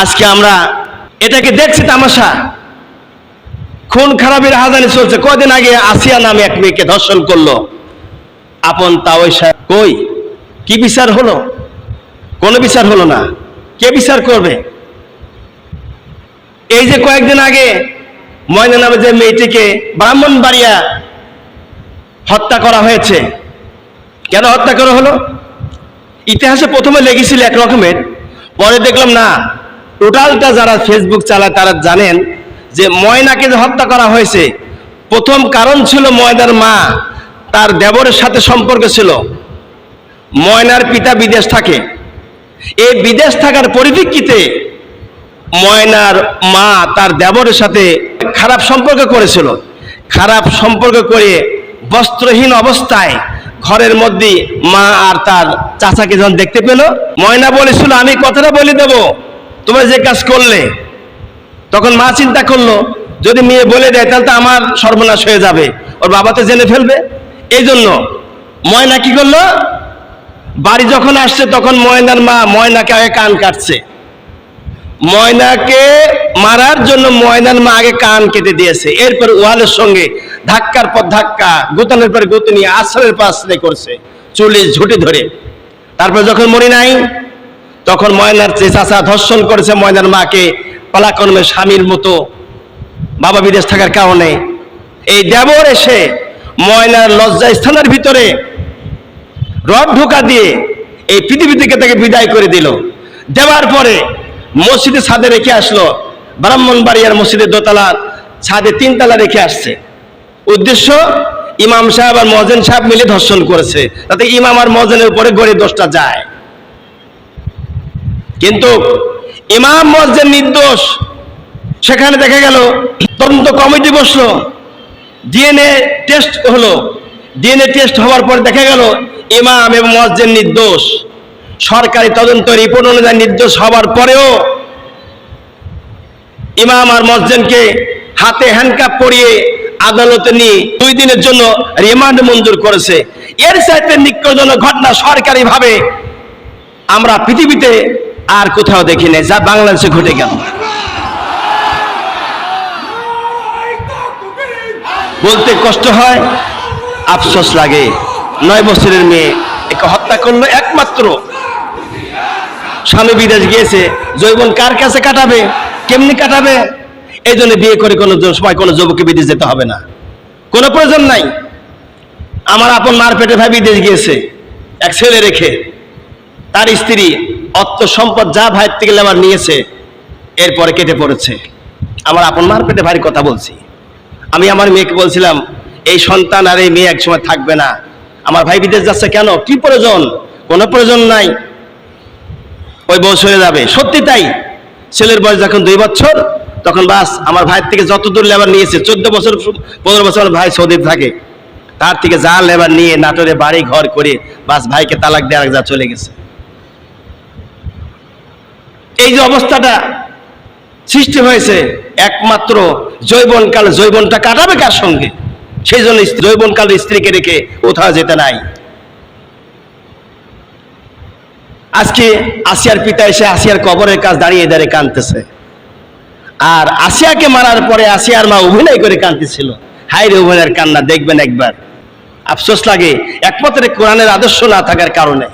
আজকে আমরা এটাকে দেখছি তামাশা। খুন খারাপের হাজানি চলছে। কদিন আগে আসিয়া নামে এক মেয়েকে ধর্ষণ করল। আপন তাওই সাহেব কই? কি বিচার হলো? কোনো বিচার হলো না। কে বিচার করবে? এই যে কয়েকদিন আগে ময়না নামে যে মেয়েটিকে ব্রাহ্মণবাড়িয়া হত্যা করা হয়েছে। কেন হত্যা করা হলো? ইতিহাসে প্রথমে লেগেছিল এক রকমের পরে দেখলাম না। টোটালটা যারা ফেসবুক চালায়, তারা জানেন যে ময়নাকে যে হত্যা করা হয়েছে, প্রথম কারণ ছিল ময়নার মা, তার দেবরের সাথে সম্পর্ক ছিল। ময়নার পিতা বিদেশ থাকে। এই বিদেশ থাকার পরিপ্রেক্ষিতে ময়নার মা তার দেবরের সাথে খারাপ সম্পর্ক করেছিল। খারাপ সম্পর্ক করে বস্ত্রহীন অবস্থায় ঘরের মধ্যে মা আর তার চাচাকে যখন দেখতে পেল, ময়না বলেছিল, আমি কথাটা বলে দেব। তোমরা যে কাজ করলে, তখন মা চিন্তা করল, যদি মেয়ে বলে দেয়, তাহলে তো আমার সর্বনাশ হয়ে যাবে। ওর বাবা তো জেনে ফেলবে। এই জন্য ময়না কি করল? বাড়ি যখন আসছে, তখন ময়নার মা ময়নাকে আগে কান কাটছে। ময়নাকে মারার জন্য ময়নার মা আগে কান কেটে দিয়েছে। এরপর ওয়ালের সঙ্গে ধাক্কার পর ধাক্কা, গুতানের পর গুতনি আশ্রয়ের পর আশ্রয় করছে, চুলি ঝুঁটি ধরে। তারপর যখন মরি নাই তখন ময়নার যে চাচা ধর্ষণ করেছে ময়নার মাকে, পালাকর্মে স্বামীর মতো, বাবা বিদেশ থাকার কারণে। এই দেবর এসে ময়নার লজ্জা স্থানের ভিতরে রড ঢোকা দিয়ে এই পৃথিবী থেকে তাকে বিদায় করে দিল। দেওয়ার পরে মসজিদে ছাদে রেখে আসলো। ব্রাহ্মণবাড়িয়ার মসজিদের দোতলা ছাদে তিনতলা রেখে আসছে। উদ্দেশ্য, ইমাম সাহেব আর মজেন সাহেব মিলে ধর্ষণ করেছে। তাতে ইমাম আর মজেনের উপরে গড়ে দোষটা যায়। কিন্তু ইমাম মসজিদ নির্দোষ, সেখানে দেখা গেল, তদন্ত কমিটি বসল ডিএনএ টেস্ট হলো। ডিএনএ টেস্ট হওয়ার পর দেখা গেল, ইমাম এবং মসজিদ নির্দোষ। সরকারি তদন্ত রিপোর্ট অনুযায়ী নির্দোষ হওয়ার পরেও ইমাম আর মসজিদকে হাতে হ্যান্ডকাপ পরিয়ে আদালতে নিয়ে দুই দিনের জন্য রিমান্ড মঞ্জুর করেছে। এর চাইতে নিকটজনক ঘটনা সরকারিভাবে আমরা পৃথিবীতে আর কোথাও দেখি নাই, যা বাংলাদেশে ঘটে গেল। বলতে কষ্ট হয়, আফসোস লাগে। নয় বছরের মেয়ে একে হত্যা করল একমাত্র। স্বামী বিদেশ গিয়েছে জৈবন কার কাছে কাটাবে, কেমনি কাটাবে? এই জন্য বিয়ে করে কোনো সময় কোনো যুবককে বিদেশ যেতে হবে না। কোনো প্রয়োজন নাই। আমার আপন মার পেটে ভাই বিদেশ গিয়েছে, এক ছেলে রেখে। তার স্ত্রী অর্থ সম্পদ যা ভাইয়ের থেকে আমার নিয়েছে, এরপরে কেটে পড়েছে। আমার আপন মার পেটে ভাইয়ের কথা বলছি। আমি আমার মেয়েকে বলছিলাম, এই সন্তান আর এই মেয়ে একসময় থাকবে না। আমার ভাই বিদেশ যাচ্ছে কেন? কি প্রয়োজন? কোনো প্রয়োজন নাই। ওই বয়স হয়ে যাবে। সত্যি তাই। ছেলের বয়স যখন দুই বছর, তখন বাস আমার ভাইয়ের থেকে যত দূর লেবার নিয়েছে, চোদ্দ বছর, পনেরো বছর ভাই সৌদি থাকে, তার থেকে যা লেবার নিয়ে নাটোরে বাড়ি, ঘর করে বাস ভাইকে তালাক আরেক যা চলে গেছে। এই যে অবস্থাটা সৃষ্টি হয়েছে, একমাত্র জৈবনকাল জৈবনটা কাটাবে কার সঙ্গে? সেই জন্য জৈবনকাল স্ত্রীকে রেখে কোথাও যেতে নাই। আজকে আসিয়ার পিতা এসে আসিয়ার কবরের কাজ দাঁড়িয়ে দাঁড়িয়ে কাঁদতেছে। আর আসিয়াকে মারার পরে আসিয়ার মা অভিনয় করে কাঁদতেছিল। হাই রে অভিনয়ের কান্না, দেখবেন একবার। আফসোস লাগে, একমাত্র কোরআনের আদর্শ না থাকার কারণে।